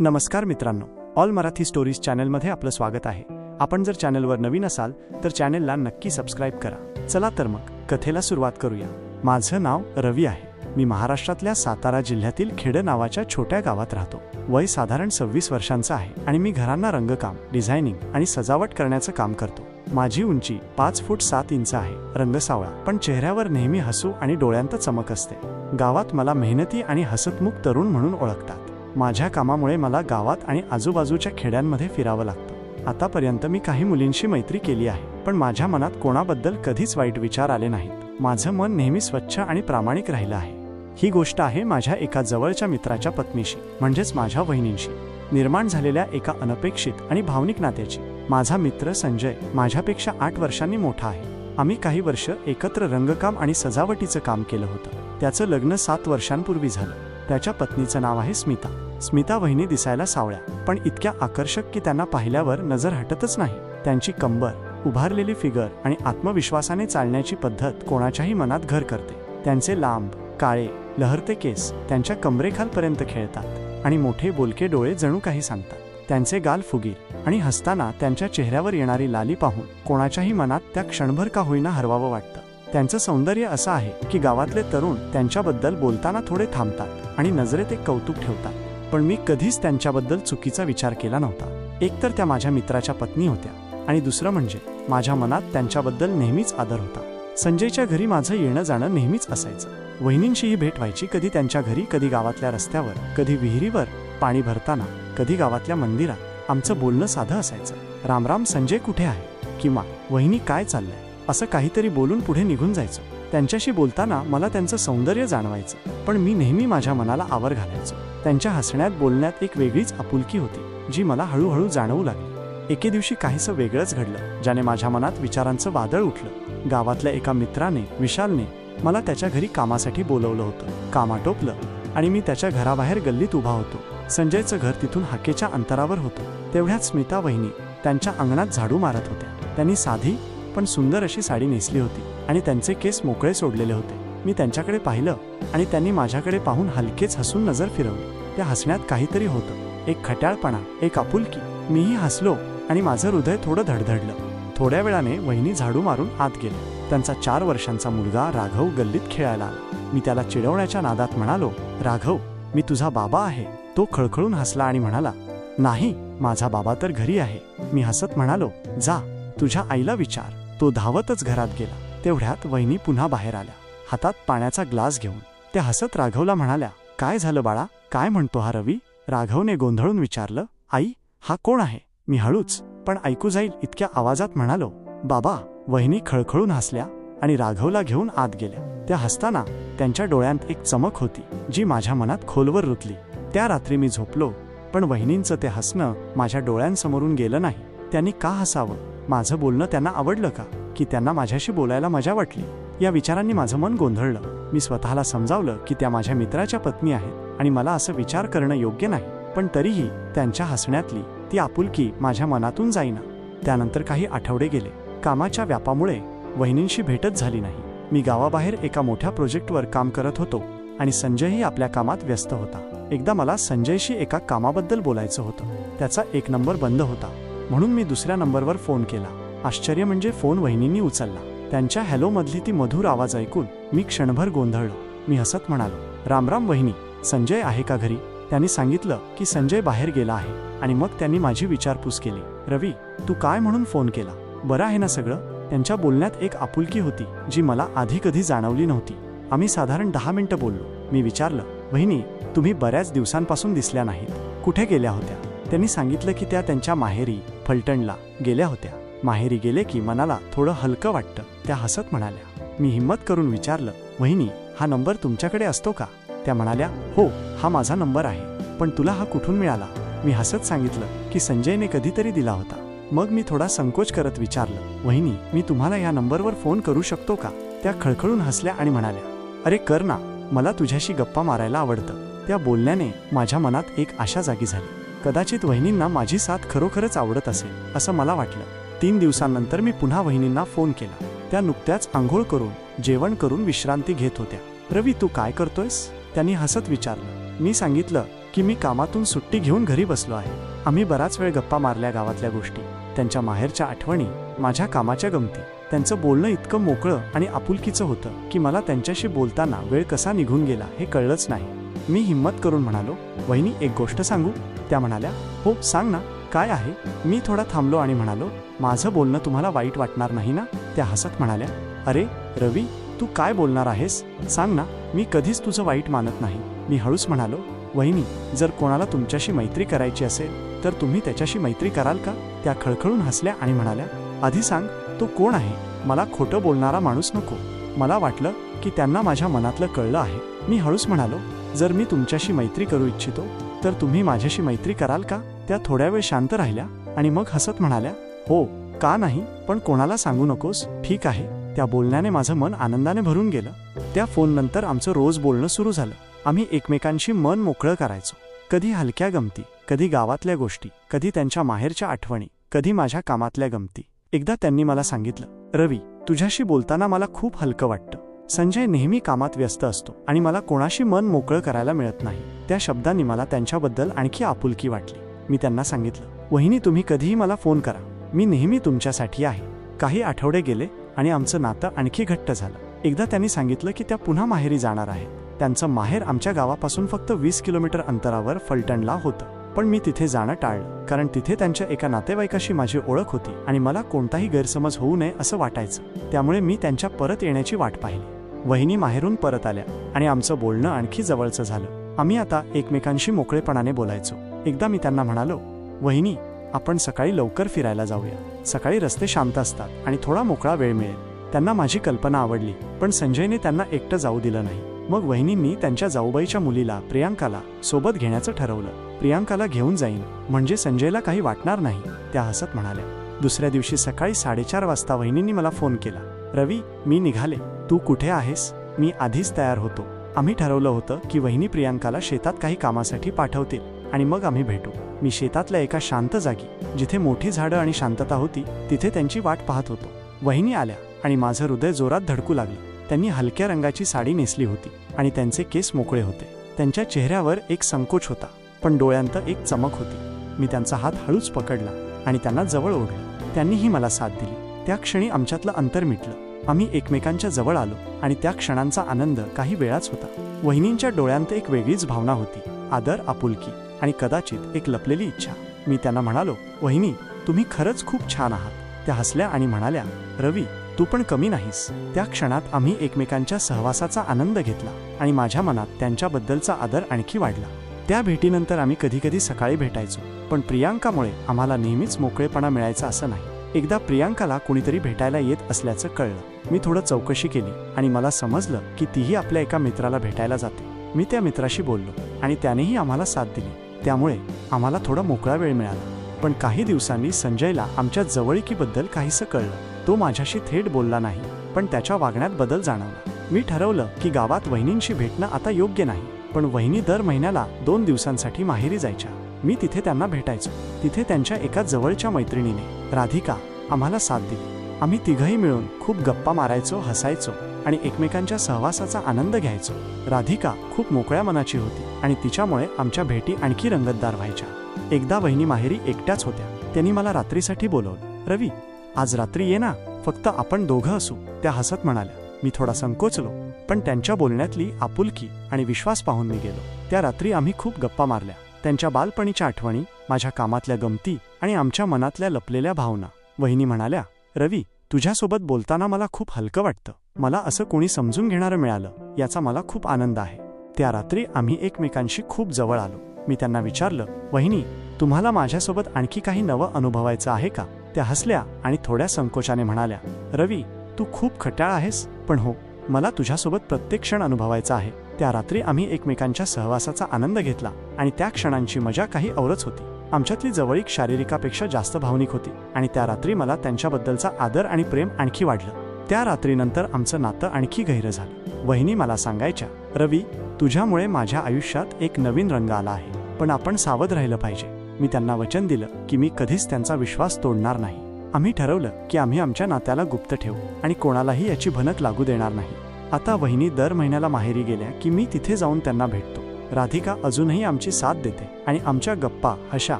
नमस्कार मित्रांनो all Marathi stories चॅनलमध्ये आपलं स्वागत आहे. आपण जर चॅनलवर नवीन असाल तर चॅनलला नक्की सबस्क्राईब करा. चला तर मग कथेला सुरुवात करूया. माझं नाव रवी आहे. मी महाराष्ट्रातल्या सातारा जिल्ह्यातील खेड नावाच्या छोट्या गावात राहतो. वय साधारण सव्वीस वर्षांचं आहे आणि मी घरांना रंगकाम डिझायनिंग आणि सजावट करण्याचं काम करतो. माझी उंची पाच फूट सात इंच आहे रंगसावळा पण चेहऱ्यावर नेहमी हसू आणि डोळ्यांत चमक असते. गावात मला मेहनती आणि हसतमुख तरुण म्हणून ओळखतात. माझ्या कामामुळे मला गावात आणि आजूबाजूच्या खेड्यांमध्ये फिरावं लागतं. आतापर्यंत मी काही मुलींशी मैत्री केली आहे पण माझ्या मनात कोणाबद्दल कधीच वाईट विचार आले नाहीत. माझं मन नेहमी स्वच्छ आणि प्रामाणिक राहिलं आहे. ही गोष्ट आहे माझ्या एका जवळच्या मित्राच्या पत्नीशी म्हणजेच माझ्या वहिनींशी. निर्माण झालेल्या एका अनपेक्षित आणि भावनिक नात्याची. माझा मित्र संजय माझ्यापेक्षा आठ वर्षांनी मोठा आहे. आम्ही काही वर्ष एकत्र रंगकाम आणि सजावटीचं काम केलं होतं. त्याचं लग्न सात वर्षांपूर्वी झालं. त्याच्या पत्नीचं नाव आहे स्मिता. स्मिता वहिनी दिसायला सावळ्या पण इतक्या आकर्षक की त्यांना पाहिल्यावर नजर हटतच नाही. त्यांची कंबर उभारलेली फिगर आणि आत्मविश्वासाने चालण्याची पद्धत कोणाच्याही मनात घर करते. त्यांचे लांब काळे लहरते केस त्यांच्या कमरेखालपर्यंत खेळतात आणि मोठे बोलके डोळे जणू काही सांगतात. त्यांचे गाल फुगीर आणि हसताना त्यांच्या चेहऱ्यावर येणारी लाली पाहून कोणाच्याही मनात त्या क्षणभर का होईना हरवावं वाटतं. त्यांचं सौंदर्य असं आहे की गावातले तरुण त्यांच्याबद्दल बोलताना थोडे थांबतात आणि नजरेत एक कौतुक ठेवतात. पण मी कधीच त्यांच्याबद्दल चुकीचा विचार केला नव्हता. एकतर त्या माझ्या मित्राच्या पत्नी होत्या आणि दुसरं म्हणजे माझ्या मनात त्यांच्याबद्दल नेहमीच आदर होता. संजयच्या घरी माझं येणं जाणं नेहमीच असायचं. वहिनींशीही भेट व्हायची कधी त्यांच्या घरी कधी गावातल्या रस्त्यावर कधी विहिरीवर पाणी भरताना कधी गावातल्या मंदिरात. आमचं बोलणं साधं असायचं. रामराम संजय कुठे आहे? किंवा वहिनी काय चाललंय? असं काहीतरी बोलून पुढे निघून जायचं. त्यांच्याशी बोलताना मला त्यांचं सौंदर्य जाणवायचं. पण मी नेहमी माझ्या मनाला आवर घालायचो. त्यांच्या हसण्यात बोलण्यात एक वेगळीच आपुलकी होती जी मला हळूहळू जाणवू लागली. एके दिवशी काहीसं वेगळंच घडलं ज्याने माझ्या मनात विचारांचं वादळ उठलं. गावातल्या एका मित्राने विशालने मला त्याच्या घरी कामासाठी बोलवलं होतं. कामा टोपलं आणि मी त्याच्या घराबाहेर गल्लीत उभा होतो. संजयचं घर तिथून हाकेच्या अंतरावर होतं. तेवढ्याच स्मिता वहिनी त्यांच्या अंगणात झाडू मारत होत्या. त्यांनी साधी पण सुंदर अशी साडी नेसली होती आणि त्यांचे केस मोकळे सोडलेले होते. मी त्यांच्याकडे पाहिलं आणि त्यांनी माझ्याकडे पाहून हलकेच हसून नजर फिरवली. त्या हसण्यात काहीतरी होतं. एक खट्याळपणा एक आपुलकी. मीही हसलो आणि माझं हृदय थोडं धडधडलं. थोड्या वेळाने वहिनी झाडू मारून आत गेले त्यांचा चार वर्षांचा मुलगा राघव गल्लीत खेळायला आला. मी त्याला चिडवण्याच्या नादात म्हणालो राघव मी तुझा बाबा आहे. तो खळखळून हसला आणि म्हणाला नाही माझा बाबा तर घरी आहे. मी हसत म्हणालो जा. तुझ्या आईला विचार. तो धावतच घरात गेला. तेवढ्यात वहिनी पुन्हा बाहेर आल्या. हातात पाण्याचा ग्लास घेऊन. त्या हसत राघवला म्हणाल्या काय झालं बाळा? काय म्हणतो हा रवी? राघवने गोंधळून विचारलं आई हा कोण आहे? मी हळूच. पण ऐकू जाईल इतक्या आवाजात म्हणालो बाबा वहिनी खळखळून हसल्या आणि राघवला घेऊन आत गेल्या. त्या हसताना त्यांच्या डोळ्यांत एक चमक होती जी माझ्या मनात खोलवर रुतली. त्या रात्री मी झोपलो पण वहिनींचं ते हसणं माझ्या डोळ्यांसमोरून गेलं नाही. त्यांनी का हसावं? माझं बोलणं त्यांना आवडलं का? की त्यांना माझ्याशी बोलायला मजा वाटली? या विचारांनी माझं मन गोंधळलं. मी स्वतःला समजावलं की त्या माझ्या मित्राच्या पत्नी आहेत आणि मला असं विचार करणं योग्य नाही. पण तरीही त्यांच्या हसण्यातली ती आपुलकी माझ्या मनातून जाईना. त्यानंतर काही आठवडे गेले. कामाच्या व्यापामुळे वहिनींशी भेटच झाली नाही. मी गावाबाहेर एका मोठ्या प्रोजेक्टवर काम करत होतो आणि संजयही आपल्या कामात व्यस्त होता. एकदा मला संजयशी एका कामाबद्दल बोलायचं होतं. त्याचा एक नंबर बंद होता. म्हणून मी दुसऱ्या नंबरवर फोन केला. आश्चर्य म्हणजे फोन वहिनींनी उचलला. त्यांच्या हॅलो मधली ती मधुर आवाज ऐकून मी क्षणभर गोंधळलो. मी हसत म्हणालो रामराम वहिनी संजय आहे का घरी? त्यांनी सांगितलं की संजय बाहेर गेला आहे आणि मग त्यांनी माझी विचारपूस केली रवी तू काय म्हणून फोन केला? बरं आहे ना सगळं? त्यांच्या बोलण्यात एक आपुलकी होती जी मला आधी कधी जाणवली नव्हती. आम्ही साधारण दहा मिनिटं बोललो. मी विचारलं वहिनी तुम्ही बऱ्याच दिवसांपासून दिसल्या नाहीत. कुठे गेल्या होत्या? त्यांनी सांगितलं की त्या त्यांच्या माहेरी फलटणला गेल्या होत्या. माहेरी गेले की मनाला थोडं हलकं वाटतं. त्या हसत म्हणाल्या मी हिंमत करून विचारलं वहिनी हा नंबर तुमच्याकडे असतो का? त्या म्हणाल्या हो हा माझा नंबर आहे. पण तुला हा कुठून मिळाला? मी हसत सांगितलं की संजयने कधीतरी दिला होता. मग मी थोडा संकोच करत विचारलं वहिनी मी तुम्हाला या नंबरवर फोन करू शकतो का? त्या खळखळून हसल्या आणि म्हणाल्या अरे कर ना. मला तुझ्याशी गप्पा मारायला आवडतं. त्या बोलण्याने माझ्या मनात एक आशा जागी झाली. कदाचित वहिनींना माझी साथ खरोखरच आवडत असेल असं मला वाटलं. तीन दिवसांनंतर मी पुन्हा वहिनींना फोन केला. त्या नुकत्याच आंघोळ करून जेवण करून विश्रांती घेत होत्या. रवी तू काय करतोयस? त्यांनी हसत विचारलं. मी सांगितलं की मी कामातून सुट्टी घेऊन घरी बसलो आहे. आम्ही बराच वेळ गप्पा मारल्या गावातल्या गोष्टी. त्यांच्या माहेरच्या आठवणी माझ्या कामाच्या गमती. त्यांचं बोलणं इतकं मोकळं आणि आपुलकीचं होतं की मला त्यांच्याशी बोलताना वेळ कसा निघून गेला हे कळलंच नाही. मी हिंमत करून म्हणालो वहिनी एक गोष्ट सांगू? त्या म्हणाल्या हो सांग ना काय आहे? मी थोडा थांबलो आणि म्हणालो माझं बोलणं तुम्हाला वाईट वाटणार नाही ना? त्या हसत म्हणाल्या अरे रवी तू काय बोलणार आहेस? सांग ना मी कधीच तुझं वाईट मानत नाही. मी हळूच म्हणालो वहिनी जर कोणाला तुमच्याशी मैत्री करायची असेल तर तुम्ही त्याच्याशी मैत्री कराल का? त्या खळखळून हसल्या आणि म्हणाल्या आधी सांग तो कोण आहे? मला खोटं बोलणारा माणूस नको. मला वाटलं की त्यांना माझ्या मनातलं कळलं आहे. मी हळूच म्हणालो जर मी तुमच्याशी मैत्री करू इच्छितो तर तुम्ही माझ्याशी मैत्री कराल का? त्या थोड्या वेळ शांत राहिल्या आणि मग हसत म्हणाल्या हो का नाही? पण कोणाला सांगू नकोस. ठीक आहे. त्या बोलण्याने माझं मन आनंदाने भरून गेलं. त्या फोननंतर आमचं रोज बोलणं सुरू झालं. आम्ही एकमेकांशी मन मोकळं करायचो. कधी हलक्या गमती कधी गावातल्या गोष्टी कधी त्यांच्या माहेरच्या आठवणी कधी माझ्या कामातल्या गमती. एकदा त्यांनी मला सांगितलं रवी तुझ्याशी बोलताना मला खूप हलकं वाटतं. संजय नेहमी कामात व्यस्त असतो आणि मला कोणाशी मन मोकळं करायला मिळत नाही. त्या शब्दांनी मला त्यांच्याबद्दल आणखी आपुलकी वाटली. मी त्यांना सांगितलं वहिनी तुम्ही कधीही मला फोन करा. मी नेहमी तुमच्यासाठी आहे. काही आठवडे गेले आणि आमचं नातं आणखी घट्ट झालं. एकदा त्यांनी सांगितलं की त्या पुन्हा माहेरी जाणार आहेत. त्यांचं माहेर आमच्या गावापासून फक्त वीस किलोमीटर अंतरावर फलटणला होतं. पण मी तिथे जाणं टाळलं कारण तिथे त्यांच्या एका नातेवाईकाशी माझी ओळख होती आणि मला कोणताही गैरसमज होऊ नये असं वाटायचं. त्यामुळे मी त्यांच्या परत येण्याची वाट पाहिली. वहिनी माहेरून परत आल्या आणि आमचं बोलणं आणखी जवळचं झालं. आम्ही आता एकमेकांशी मोकळेपणाने बोलायचो. एकदा मी त्यांना म्हणालो वहिनी आपण सकाळी लवकर फिरायला जाऊया. सकाळी रस्ते शांत असतात आणि थोडा मोकळा वेळ मिळेल. त्यांना माझी कल्पना आवडली पण संजयने त्यांना एकटं जाऊ दिलं नाही. मग वहिनींनी त्यांच्या जाऊबाईच्या मुलीला प्रियांकाला सोबत घेण्याचं ठरवलं. प्रियांकाला घेऊन जाईन म्हणजे संजयला काही वाटणार नाही त्या हसत म्हणाल्या. दुसऱ्या दिवशी सकाळी साडेचार वाजता वहिनींनी मला फोन केला. रवी मी निघाले. तू कुठे आहेस? मी आधीच तयार होतो. आम्ही ठरवलं होतं की वहिनी प्रियांकाला शेतात काही कामासाठी पाठवतील आणि मग आम्ही भेटू. मी शेतातल्या एका शांत जागी जिथे मोठी झाडं आणि शांतता होती तिथे त्यांची वाट पाहत होतो. वहिनी आल्या आणि माझं हृदय जोरात धडकू लागलं. त्यांनी हलक्या रंगाची साडी नेसली होती आणि त्यांचे केस मोकळे होते. त्यांच्या चेहऱ्यावर एक संकोच होता पण डोळ्यांत एक चमक होती. मी त्यांचा हात हळूच पकडला आणि त्यांना जवळ ओढलं. त्यांनीही मला साथ दिली. त्या क्षणी आमच्यातलं अंतर मिटलं. आम्ही एकमेकांच्या जवळ आलो आणि त्या क्षणांचा आनंद काही वेळाच होता. वहिनींच्या डोळ्यांत एक वेगळीच भावना होती आदर आपुलकी आणि कदाचित एक लपलेली इच्छा. मी त्यांना म्हणालो वहिनी तुम्ही खरंच खूप छान आहात. त्या हसल्या आणि म्हणाल्या रवी तू पण कमी नाहीस. त्या क्षणात आम्ही एकमेकांच्या सहवासाचा आनंद घेतला आणि माझ्या मनात त्यांच्याबद्दलचा आदर आणखी वाढला. त्या भेटीनंतर आम्ही कधी कधी सकाळी भेटायचो पण प्रियांकामुळे आम्हाला नेहमीच मोकळेपणा मिळायचा असं नाही. एकदा प्रियांकाला कुणीतरी भेटायला येत असल्याचं कळलं. मी थोडं चौकशी केली आणि मला समजलं की तीही आपल्या एका मित्राला भेटायला जाते. मी त्या मित्राशी बोललो आणि त्यानेही आम्हाला साथ दिली. त्यामुळे आम्हाला थोडा मोकळा वेळ मिळाला. पण काही दिवसांनी संजयला आमच्या जवळीकीबद्दल काहीसं कळलं. तो माझ्याशी थेट बोलला नाही पण त्याच्या वागण्यात बदल जाणवला. मी ठरवलं की गावात वहिनींशी भेटणं आता योग्य नाही पण वहिनी दर महिन्याला दोन दिवसांसाठी माहेरी जायच्या. मी तिथे त्यांना भेटायचो. तिथे त्यांच्या एका जवळच्या मैत्रिणीने राधिका आम्हाला साथ दिली. आम्ही तिघही मिळून खूप गप्पा मारायचो हसायचो आणि एकमेकांच्या सहवासाचा आनंद घ्यायचो. राधिका खूप मोकळ्या मनाची होती आणि तिच्यामुळे आमच्या भेटी आणखी रंगतदार व्हायच्या. एकदा वहिनी माहेरी एकट्याच होत्या. त्यांनी मला रात्रीसाठी बोलवलं रवी आज रात्री ये ना फक्त आपण दोघं असू त्या हसत म्हणाल्या. मी थोडा संकोचलो पण त्यांच्या बोलण्यातली आपुलकी आणि विश्वास पाहून मी गेलो. त्या रात्री आम्ही खूप गप्पा मारल्या. त्यांच्या बालपणीच्या आठवणी माझ्या कामातल्या गमती आणि आमच्या मनातल्या लपलेल्या भावना. वहिनी म्हणाल्या रवी तुझ्यासोबत बोलताना मला खूप हलकं वाटतं. मला असं कोणी समजून घेणारं मिळालं याचा मला खूप आनंद आहे. त्या रात्री आम्ही एकमेकांशी खूप जवळ आलो. मी त्यांना विचारलं वहिनी तुम्हाला माझ्यासोबत आणखी काही नवं अनुभवायचं आहे का? त्या हसल्या आणि थोड्या संकोचाने म्हणाल्या रवी तू खूप खट्याळ आहेस पण हो मला तुझ्यासोबत प्रत्येक क्षण अनुभवायचा आहे. त्या रात्री आम्ही एकमेकांच्या सहवासाचा आनंद घेतला आणि त्या क्षणांची मजा काही औरच होती. आमच्यातली जवळीक शारीरिकापेक्षा जास्त भावनिक होती आणि त्या रात्री मला त्यांच्याबद्दलचा आदर आणि प्रेम आणखी वाढलं. त्या रात्रीनंतर आमचं नातं आणखी गहिरं झालं. वहिनी मला सांगायच्या रवी तुझ्यामुळे माझ्या आयुष्यात एक नवीन रंग आला आहे पण आपण सावध राहिलं पाहिजे. मी त्यांना वचन दिलं की मी कधीच त्यांचा विश्वास तोडणार नाही. आम्ही ठरवलं की आम्ही आमच्या नात्याला गुप्त ठेवू आणि कोणालाही याची भनक लागू देणार नाही. आता वहिनी दर महिन्याला माहेरी गेल्या की मी तिथे जाऊन त्यांना भेटतो. राधिका अजूनही आमची साथ देते आणि आमच्या गप्पा हशा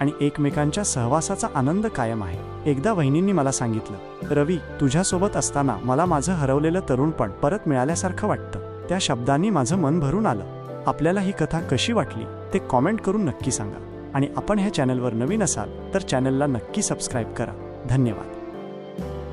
आणि एकमेकांच्या सहवासाचा आनंद कायम आहे. एकदा वहिनींनी मला सांगितलं रवी तुझ्यासोबत असताना मला माझं हरवलेलं तरुणपण परत मिळाल्यासारखं वाटतं. त्या शब्दांनी माझं मन भरून आलं. आपल्याला ही कथा कशी वाटली ते कॉमेंट करून नक्की सांगा आणि आपण ह्या चॅनलवर नवीन असाल तर चॅनलला नक्की सबस्क्राईब करा. धन्यवाद.